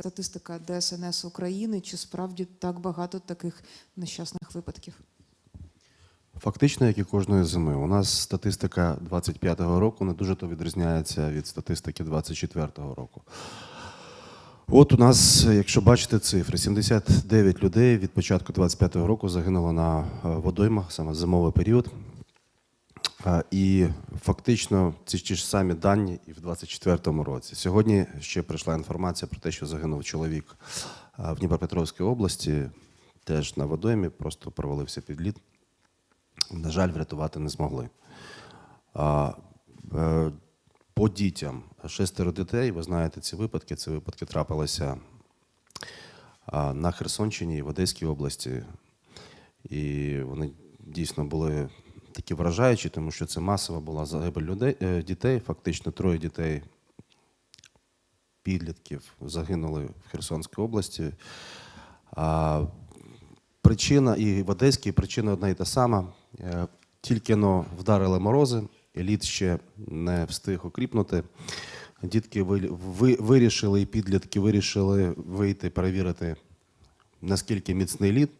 статистика ДСНС України, чи справді так багато таких нещасних випадків? Фактично, як і кожної зими. У нас статистика 25-го року не дуже то відрізняється від статистики 24-го року. От у нас, якщо бачите цифри, 79 людей від початку 25-го року загинуло на водоймах, саме зимовий період. І фактично ці ті ж самі дані і в 24-му році. Сьогодні ще прийшла інформація про те, що загинув чоловік в Дніпропетровській області, теж на водоймі, просто провалився під лід. На жаль, врятувати не змогли. Е, По дітям шестеро дітей, ви знаєте ці випадки. Ці випадки трапилися на Херсонщині і в Одеській області. І вони дійсно були такі вражаючі, тому що це масова була загибель людей, е, дітей. Фактично троє дітей, підлітків загинули в Херсонській області. А, причина і в Одеській причина одна і та сама. Е, Тільки но вдарили морози, і лід ще не встиг окріпнути. Дітки ви- ви- вирішили, і підлітки вирішили вийти, перевірити, наскільки міцний лід,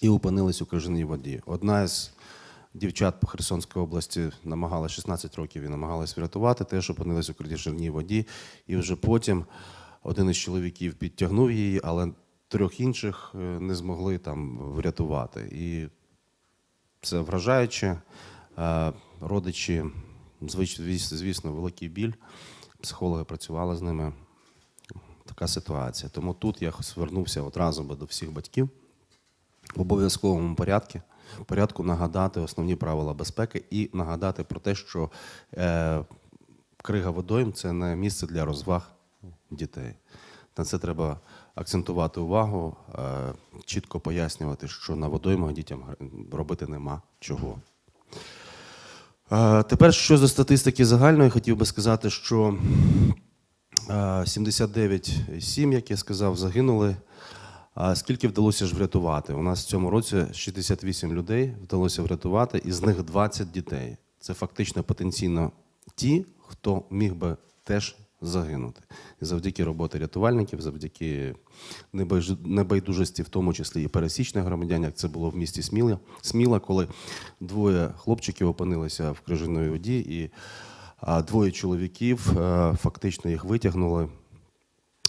і опинились у крижаній воді. Одна з дівчат по Херсонській області намагалася 16 років і намагалась врятувати, теж опинилась у крижаній воді. І вже потім один із чоловіків підтягнув її, але трьох інших е, не змогли там врятувати. І це вражаюче. Е, Родичі, звісно, великий біль. Психологи працювали з ними. Така ситуація. Тому тут я звернувся одразу до всіх батьків в обов'язковому порядку, порядку нагадати основні правила безпеки і нагадати про те, що е, крига водойм це не місце для розваг дітей. На це треба акцентувати увагу, е, чітко пояснювати, що на водоймах дітям робити нема чого. Е, Тепер що за статистики загальної, хотів би сказати, що е, 79 сім, як я сказав, загинули. А скільки вдалося ж врятувати? У нас в цьому році 68 людей вдалося врятувати, із них 20 дітей. Це фактично потенційно ті, хто міг би теж загинути. І завдяки роботі рятувальників, завдяки небайдужості, в тому числі і пересічних громадян, як це було в місті Сміла, Сміла коли двоє хлопчиків опинилися в крижаної воді, і двоє чоловіків е, фактично їх витягнули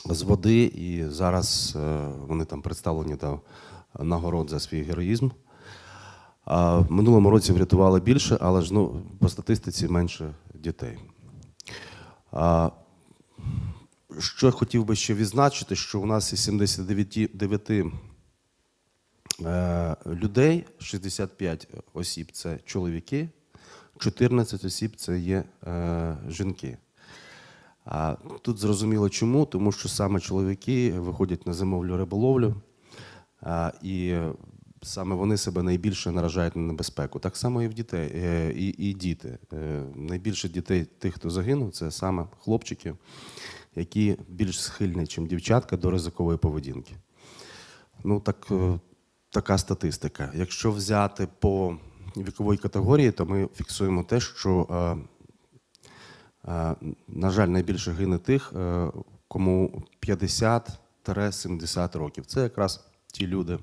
з води, і зараз е, вони там представлені до нагород за свій героїзм. А в минулому році врятували більше, але ж ну, по статистиці менше дітей. А, що я хотів би ще відзначити, що у нас із 79 е, людей, 65 осіб це чоловіки, 14 осіб це є е, жінки. А тут зрозуміло чому, тому що саме чоловіки виходять на зимовлю риболовлю, а, і саме вони себе найбільше наражають на небезпеку. Так само і в дітей, е, і, і діти. Е, Найбільше дітей, тих, хто загинув, це саме хлопчики, які більш схильні, ніж дівчатка, до ризикової поведінки. Ну, так, е, така статистика. Якщо взяти по віковій категорії, то ми фіксуємо те, що, на жаль, найбільше гине тих, е, кому 50-70 років. Це якраз ті люди,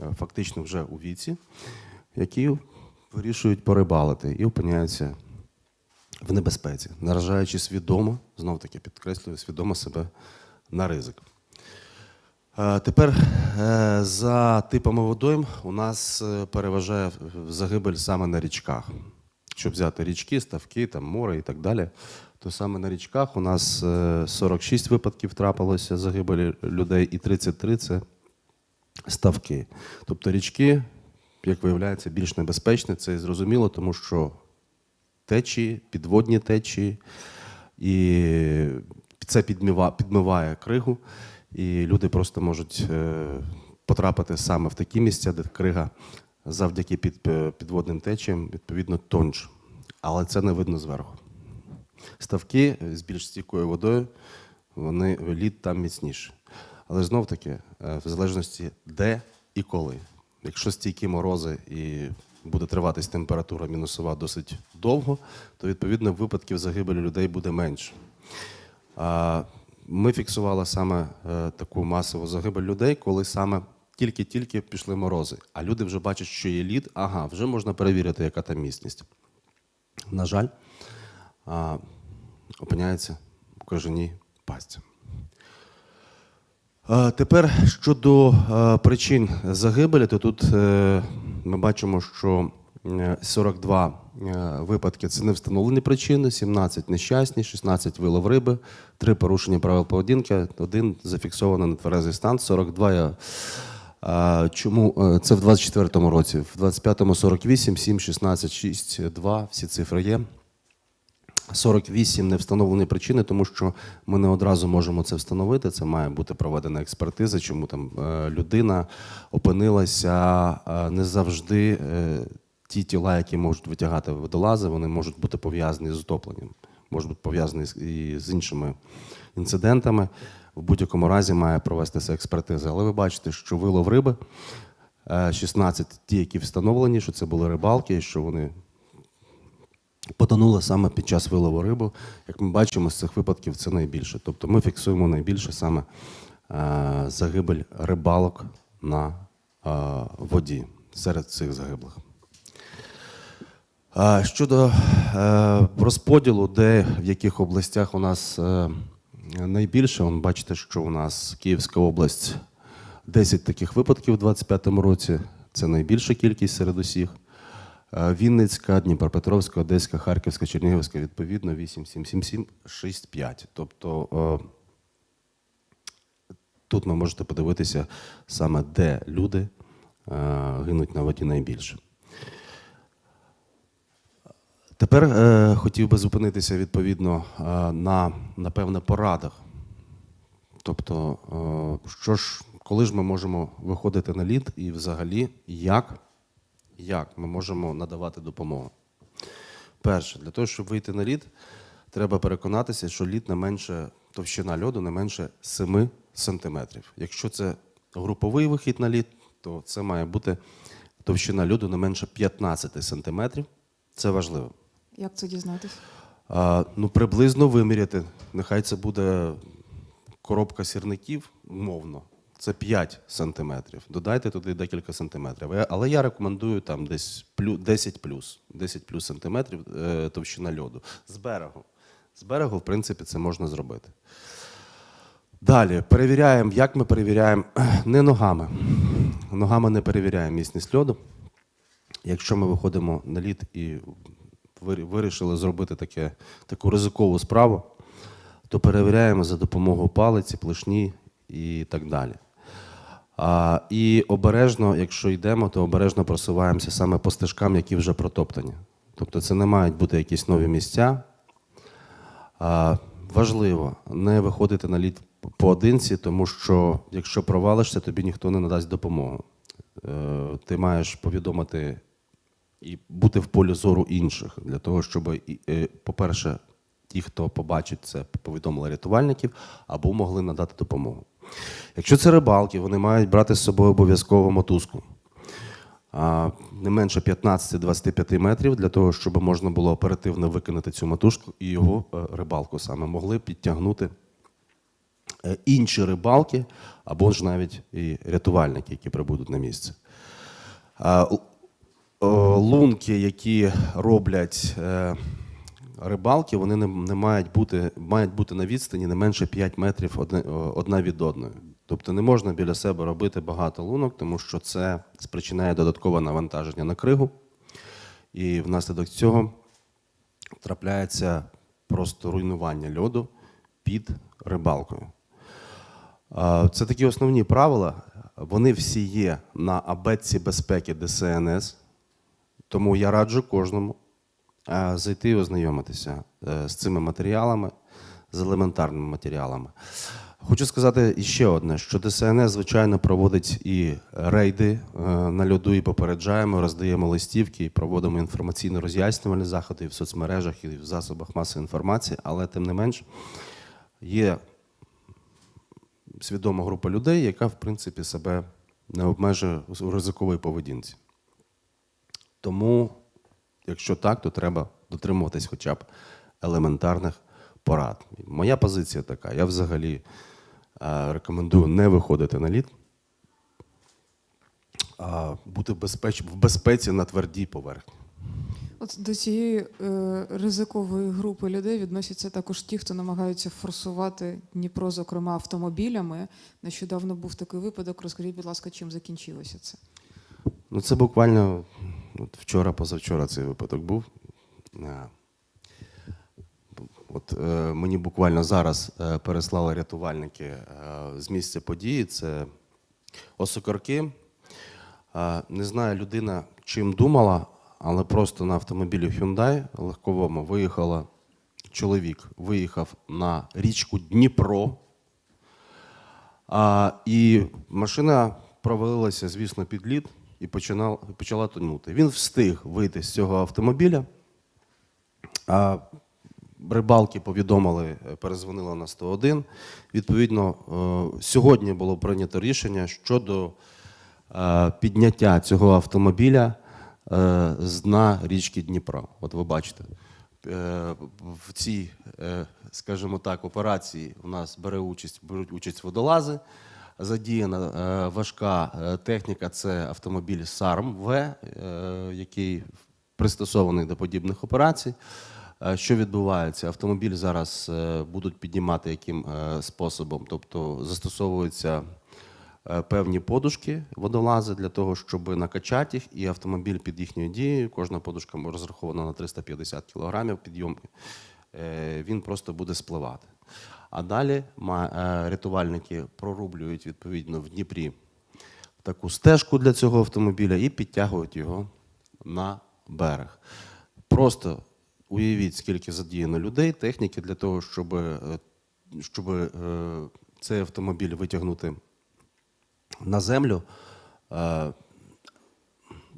е, фактично вже у віці, які вирішують порибалити і опиняються в небезпеці, наражаючи свідомо, знов таки підкреслюю, свідомо себе на ризик. Е, Тепер е, за типами водойм у нас е, переважає загибель саме на річках. Щоб взяти річки, ставки, там, море і так далі, то саме на річках у нас е, 46 випадків трапилося загибелі людей, і 33 це ставки. Тобто річки, як виявляється, більш небезпечні, це і зрозуміло, тому що течії, підводні течії, і це підмива, підмиває кригу, і люди просто можуть е, потрапити саме в такі місця, де крига завдяки е, підводним течіям, відповідно, тонж. Але це не видно зверху. Ставки з більш стійкою водою, вони лід там міцніше. Але знов таки, е, в залежності де і коли. Якщо стійкі морози і буде триватись температура мінусова досить довго, то відповідно випадків загибелі людей буде менше. Ми фіксували саме е, таку масову загибель людей, коли саме тільки-тільки пішли морози. А люди вже бачать, що є лід, ага, вже можна перевірити, яка там міцність. На жаль, опиняється в кажаній пастці. Е, Тепер щодо е, причин загибелі, то тут е, ми бачимо, що е, 42 е, випадки це не встановлені причини, 17 нещасні, 16 вилов риби, 3 порушення правил поведінки, один зафіксований нетверезий стан, 42 я Чому Е, це в 24-му році? В 25-му 48, 7, 16, 6, 2, всі цифри є. 48 не встановлені причини, тому що ми не одразу можемо це встановити. Це має бути проведена експертиза, чому там е, людина опинилася е, не завжди. Ті тіла, які можуть витягати водолази, вони можуть бути пов'язані з утопленням, можуть бути пов'язані і з іншими інцидентами. В будь-якому разі має провестися експертиза. Але ви бачите, що вилов риби е, 16 ті, які встановлені, що це були рибалки, і що вони потонули саме під час вилову рибу. Як ми бачимо, з цих випадків це найбільше. Тобто ми фіксуємо найбільше саме е, загибель рибалок на е, воді серед цих загиблих. Щодо е, розподілу, де в яких областях у нас е, найбільше, вон бачите, що у нас Київська область 10 таких випадків у 2025 році. Це найбільша кількість серед усіх. Е, Вінницька, Дніпропетровська, Одеська, Харківська, Чернігівська, відповідно 8, 7, 7, 7, 6, 5. Тобто е, тут ви можете подивитися саме, де люди е, гинуть на воді найбільше. Тепер е, хотів би зупинитися відповідно е, на напевне порадах. Тобто, е, що ж, коли ж ми можемо виходити на лід і взагалі як, як ми можемо надавати допомогу? Перше, для того, щоб вийти на лід, треба переконатися, що лід не менше, товщина льоду не менше 7 сантиметрів. Якщо це груповий вихід на лід, то це має бути товщина льоду не менше 15 сантиметрів. Це важливо. Як це дізнатися? Ну, приблизно виміряти. Нехай це буде коробка сірників, умовно. Це 5 сантиметрів. Додайте туди декілька сантиметрів. Але я рекомендую там десь 10 плюс, 10 плюс сантиметрів е, товщина льоду. З берегу. З берегу, в принципі, це можна зробити. Далі перевіряємо, як ми перевіряємо не ногами. Ногами не перевіряємо міцність льоду. Якщо ми виходимо на лід і вирішили зробити таке, таку ризикову справу, то перевіряємо за допомогою палиці, плешні і так далі. А, і обережно, якщо йдемо, то обережно просуваємося саме по стежкам, які вже протоптані. Тобто це не мають бути якісь нові місця. А, важливо не виходити на лід поодинці, тому що якщо провалишся, тобі ніхто не надасть допомогу. Е, ти маєш повідомити і бути в полі зору інших для того, щоб, е, по-перше, ті, хто побачить це, повідомили рятувальників або могли надати допомогу. Якщо це рибалки, вони мають брати з собою обов'язково мотузку. Не менше 15-25 метрів для того, щоб можна було оперативно викинути цю мотузку і його е, рибалку саме могли підтягнути е, інші рибалки або ж навіть і рятувальники, які прибудуть на місце. О, Лунки, які роблять е, рибалки, вони не, мають бути мають бути на відстані не менше 5 метрів одна від одної. Тобто не можна біля себе робити багато лунок, тому що це спричиняє додаткове навантаження на кригу. І внаслідок цього трапляється просто руйнування льоду під рибалкою. Це такі основні правила. Вони всі є на абетці безпеки ДСНС. Тому я раджу кожному е, зайти і ознайомитися е, з цими матеріалами, з елементарними матеріалами. Хочу сказати іще одне, що ДСНС, звичайно, проводить і рейди е, на льоду, і попереджаємо, роздаємо листівки, і проводимо інформаційно-роз'яснювальні заходи і в соцмережах, і в засобах масової інформації, але тим не менш є свідома група людей, яка, в принципі, себе не обмежує у ризиковій поведінці. Тому, якщо так, то треба дотримуватись хоча б елементарних порад. Моя позиція така: я взагалі е, рекомендую не виходити на лід, а бути в, в безпеці на твердій поверхні. От до цієї е, ризикової групи людей відносяться також ті, хто намагаються форсувати Дніпро, зокрема автомобілями. Нещодавно був такий випадок. Розкажіть, будь ласка, чим закінчилося це? Ну, це буквально от вчора, позавчора цей випадок був. Е, От е, мені буквально зараз е, переслали рятувальники е, з місця події. Це осокорки. Е, не знаю, людина чим думала, але просто на автомобілі Hyundai легковому виїхала чоловік, виїхав на річку Дніпро. А, і машина провалилася, звісно, під лід і починала, почала тонути. Він встиг вийти з цього автомобіля. А, рибалки повідомили, е, перезвонили на 101. Відповідно, е, сьогодні було прийнято рішення щодо е, підняття цього автомобіля з дна річки Дніпро. От ви бачите, в цій, скажімо так, операції у нас бере участь, беруть участь водолази. Задіяна е, важка е, техніка це автомобіль САРМ В, е, який пристосований до подібних операцій. Що відбувається? Автомобіль зараз будуть піднімати яким способом, тобто застосовуються певні подушки водолази для того, щоб накачати їх, і автомобіль під їхньою дією, кожна подушка розрахована на 350 кг підйом, е, він просто буде спливати. А далі е, рятувальники прорублюють відповідно в Дніпрі таку стежку для цього автомобіля і підтягують його на берег. Просто уявіть, скільки задіяно людей, техніки для того, щоб, е, щоб е, цей автомобіль витягнути на землю.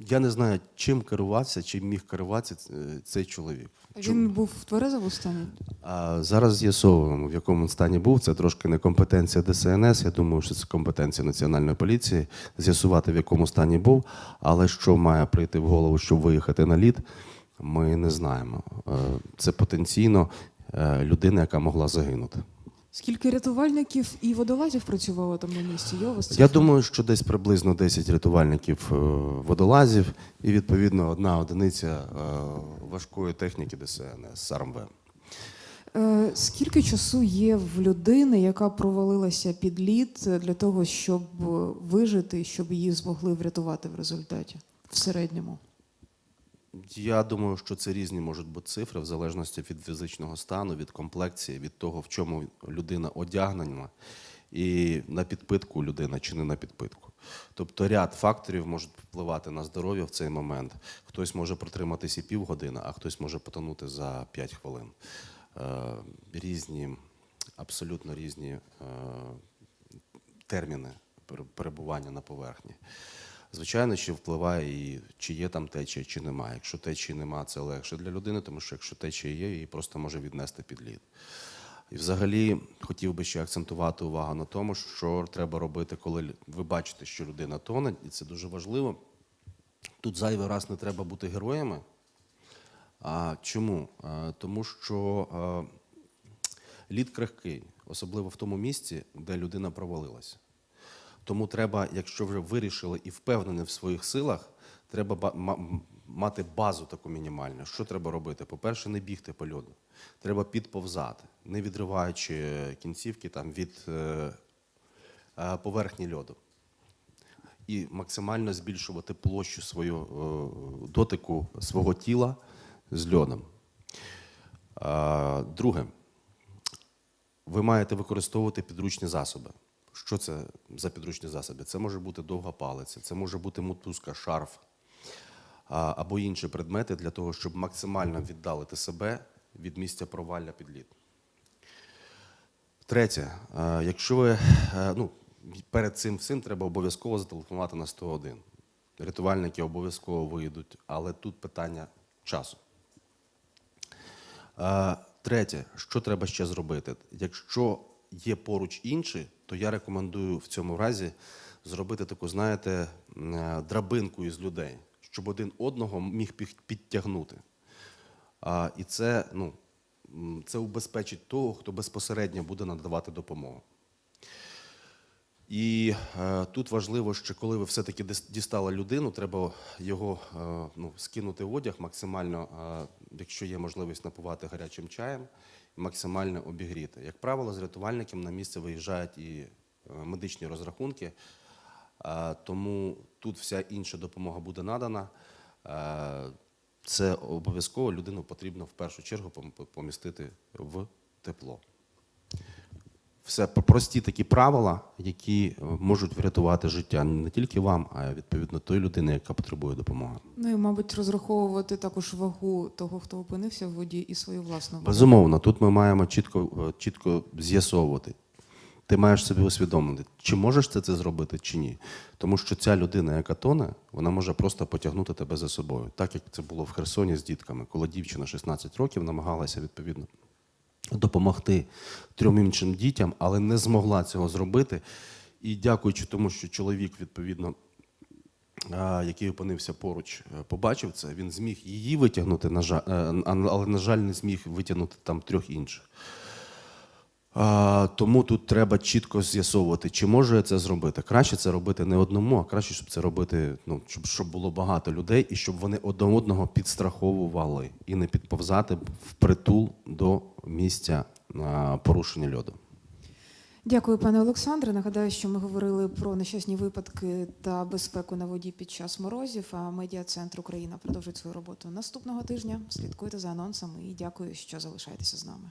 Я не знаю, чим керувався, чим міг керуватися цей чоловік. Він був в тверезому стані? А зараз з'ясовуємо, в якому стані був. Це трошки не компетенція ДСНС. Я думаю, що це компетенція національної поліції. З'ясувати, в якому стані був. Але що має прийти в голову, щоб виїхати на лід, ми не знаємо. Е, Це потенційно е, людина, яка могла загинути. Скільки рятувальників і водолазів працювало там на місці? У вас Я думаю, що десь приблизно 10 рятувальників е, водолазів і відповідно одна одиниця важкої техніки ДСНС САРМВ. Е, Скільки часу є в людини, яка провалилася під лід для того, щоб вижити, щоб її змогли врятувати в результаті в середньому? Я думаю, що це різні можуть бути цифри в залежності від фізичного стану, від комплекції, від того, в чому людина одягнена, і на підпитку людина чи не на підпитку. Тобто ряд факторів можуть впливати на здоров'я в цей момент. Хтось може протриматися і півгодини, а хтось може потонути за 5 хвилин. Е, різні, абсолютно різні е, терміни перебування на поверхні. Звичайно, що впливає і чи є там течія, чи немає. Якщо течії немає, це легше для людини, тому що якщо течія є, її просто може віднести під лід. І взагалі хотів би ще акцентувати увагу на тому, що треба робити, коли ви бачите, що людина тоне, і це дуже важливо. Тут зайвий раз не треба бути героями. А чому? Тому що лід крихкий, особливо в тому місці, де людина провалилася. Тому треба, якщо вже вирішили і впевнені в своїх силах, треба мати базу таку мінімальну. Що треба робити? По-перше, не бігти по льоду. Треба підповзати, не відриваючи кінцівки там, від е, е, поверхні льоду. І максимально збільшувати площу свою е, дотику свого тіла з льодом. Друге, ви маєте використовувати підручні засоби. Що це за підручні засоби? Це може бути довга палиця, це може бути мотузка, шарф або інші предмети для того, щоб максимально віддалити себе від місця провалля під лід. Третє, якщо ви ну, перед цим всім треба обов'язково зателефонувати на 101. Рятувальники обов'язково вийдуть, але тут питання часу. Третє, що треба ще зробити? Якщо є поруч інші, то я рекомендую в цьому разі зробити таку, знаєте, е, драбинку із людей, щоб один одного міг підтягнути. І це ну, це убезпечить того, хто безпосередньо буде надавати допомогу. І е, тут важливо, що коли ви все-таки дістали людину, треба його е, ну, скинути в одяг максимально, е, якщо є можливість напувати гарячим чаєм, максимально обігріти. Як правило, з рятувальником на місце виїжджають і е, медичні розрахунки, е, тому тут вся інша допомога буде надана. Е, це обов'язково людину потрібно в першу чергу пом- помістити в тепло. Все прості такі правила, які е, можуть врятувати життя не тільки вам, а відповідно тої людини, яка потребує допомоги. Ну і, мабуть, розраховувати також вагу того, хто опинився в воді, і свою власну вагу. Безумовно, тут ми маємо чітко, е, чітко з'ясовувати. Ти маєш собі усвідомити, чи можеш ти це зробити, чи ні. Тому що ця людина, яка тоне, вона може просто потягнути тебе за собою. Так як це було в Херсоні з дітками, коли дівчина 16 років намагалася відповідно допомогти трьом іншим дітям, але не змогла цього зробити. І дякуючи тому, що чоловік, відповідно, який опинився поруч, е, побачив це, він зміг її витягнути, е, але, на жаль, не зміг витягнути там трьох інших. Тому тут треба чітко з'ясовувати, чи можу я це зробити. Краще це робити не одному, а краще, щоб це робити, ну, щоб, щоб було багато людей і щоб вони одне одного підстраховували і не підповзати впритул до місця порушення льоду. Дякую, пане Олександре. Нагадаю, що ми говорили про нещасні випадки та безпеку на воді під час морозів. А медіа-центр Україна продовжить свою роботу наступного тижня. Слідкуйте за анонсами і дякую, що залишаєтеся з нами.